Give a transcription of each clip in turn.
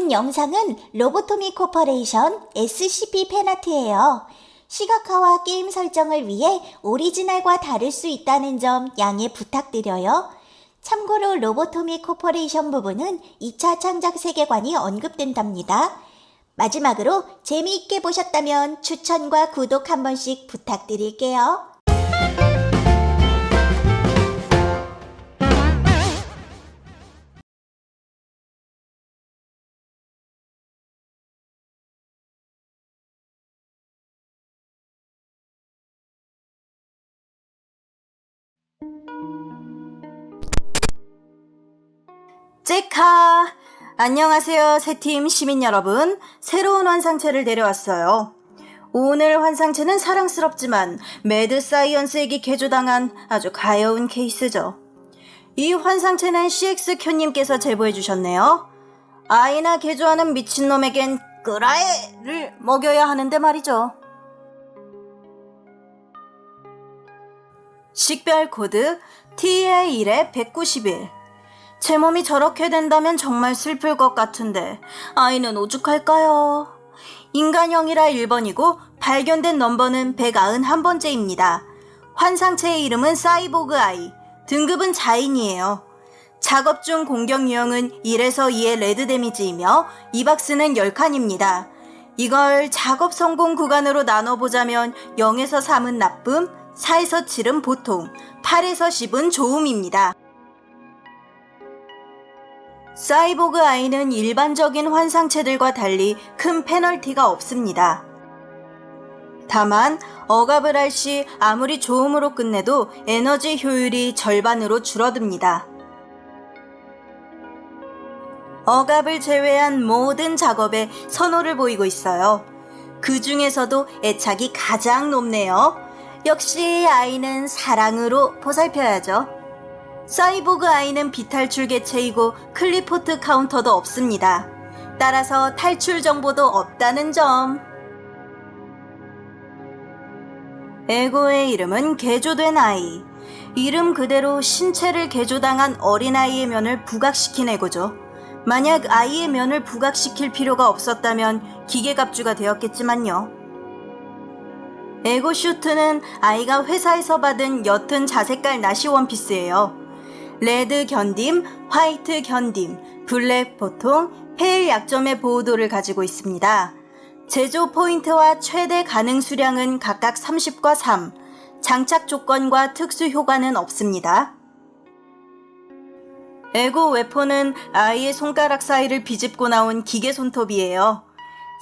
본 영상은 로보토미 코퍼레이션 SCP 팬아트예요. 시각화와 게임 설정을 위해 오리지널과 다를 수 있다는 점 양해 부탁드려요. 참고로 로보토미 코퍼레이션 부분은 2차 창작 세계관이 언급된답니다. 마지막으로 재미있게 보셨다면 추천과 구독 한 번씩 부탁드릴게요. 째카! 안녕하세요, 새팀 시민 여러분. 새로운 환상체를 데려왔어요. 오늘 환상체는 사랑스럽지만 매드 사이언스에게 개조당한 아주 가여운 케이스죠. 이 환상체는 CX 큐님께서 제보해 주셨네요. 아이나 개조하는 미친놈에겐 끄라에를 먹여야 하는데 말이죠. 식별 코드 TA1에 191. 제 몸이 저렇게 된다면 정말 슬플 것 같은데 아이는 오죽할까요? 인간형이라 1번이고 발견된 넘버는 191번째입니다. 환상체의 이름은 사이보그 아이, 등급은 자인이에요. 작업 중 공격 유형은 1에서 2의 레드 데미지이며 이 박스는 10칸입니다. 이걸 작업 성공 구간으로 나눠보자면 0에서 3은 나쁨, 4에서 7은 보통, 8에서 10은 좋음입니다. 사이보그 아이는 일반적인 환상체들과 달리 큰 페널티가 없습니다. 다만 억압을 할 시 아무리 좋음으로 끝내도 에너지 효율이 절반으로 줄어듭니다. 억압을 제외한 모든 작업에 선호를 보이고 있어요. 그 중에서도 애착이 가장 높네요. 역시 아이는 사랑으로 보살펴야죠. 사이보그 아이는 비탈출 개체이고 클리포트 카운터도 없습니다. 따라서 탈출 정보도 없다는 점. 에고의 이름은 개조된 아이. 이름 그대로 신체를 개조당한 어린아이의 면을 부각시킨 에고죠. 만약 아이의 면을 부각시킬 필요가 없었다면 기계갑주가 되었겠지만요. 에고 슈트는 아이가 회사에서 받은 옅은 자색깔 나시 원피스예요. 레드 견딤, 화이트 견딤, 블랙 보통, 페일 약점의 보호도를 가지고 있습니다. 제조 포인트와 최대 가능 수량은 각각 30과 3, 장착 조건과 특수 효과는 없습니다. 에고 웨폰은 아이의 손가락 사이를 비집고 나온 기계 손톱이에요.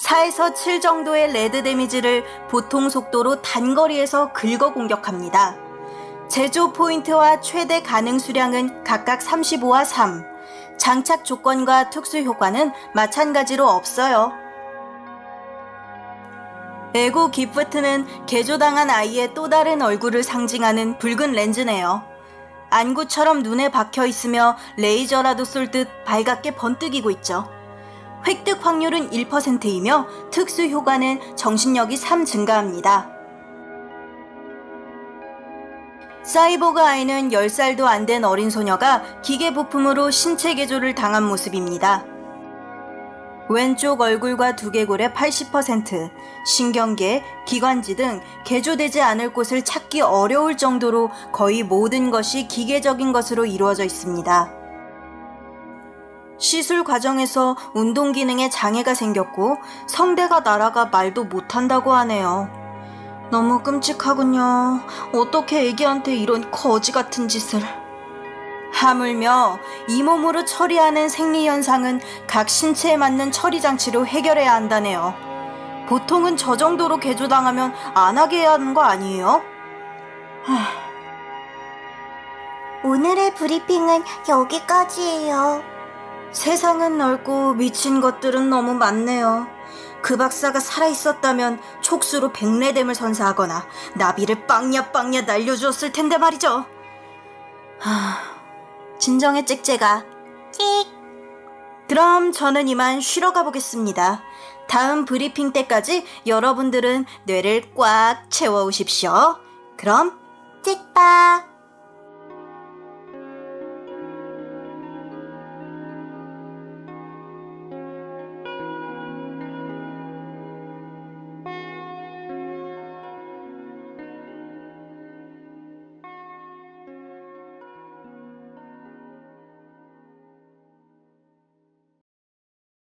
4에서 7 정도의 레드 데미지를 보통 속도로 단거리에서 긁어 공격합니다. 제조 포인트와 최대 가능 수량은 각각 35와 3. 장착 조건과 특수 효과는 마찬가지로 없어요. 에고 기프트는 개조당한 아이의 또 다른 얼굴을 상징하는 붉은 렌즈네요. 안구처럼 눈에 박혀 있으며 레이저라도 쏠듯 발갛게 번뜩이고 있죠. 획득 확률은 1%이며 특수 효과는 정신력이 3 증가합니다. 사이보그 아이는 10살도 안 된 어린 소녀가 기계 부품으로 신체 개조를 당한 모습입니다. 왼쪽 얼굴과 두개골의 80%, 신경계, 기관지 등 개조되지 않을 곳을 찾기 어려울 정도로 거의 모든 것이 기계적인 것으로 이루어져 있습니다. 시술 과정에서 운동 기능에 장애가 생겼고 성대가 날아가 말도 못한다고 하네요. 너무 끔찍하군요. 어떻게 애기한테 이런 거지 같은 짓을. 하물며 이 몸으로 처리하는 생리현상은 각 신체에 맞는 처리 장치로 해결해야 한다네요. 보통은 저 정도로 개조당하면 안 하게 해야 하는 거 아니에요? 오늘의 브리핑은 여기까지예요. 세상은 넓고 미친 것들은 너무 많네요. 그 박사가 살아있었다면 촉수로 백내댐을 선사하거나 나비를 빵야 빵야 날려주었을 텐데 말이죠. 하, 진정해 짹짹아. 찍. 그럼 저는 이만 쉬러 가보겠습니다. 다음 브리핑 때까지 여러분들은 뇌를 꽉 채워오십시오. 그럼 찍봐.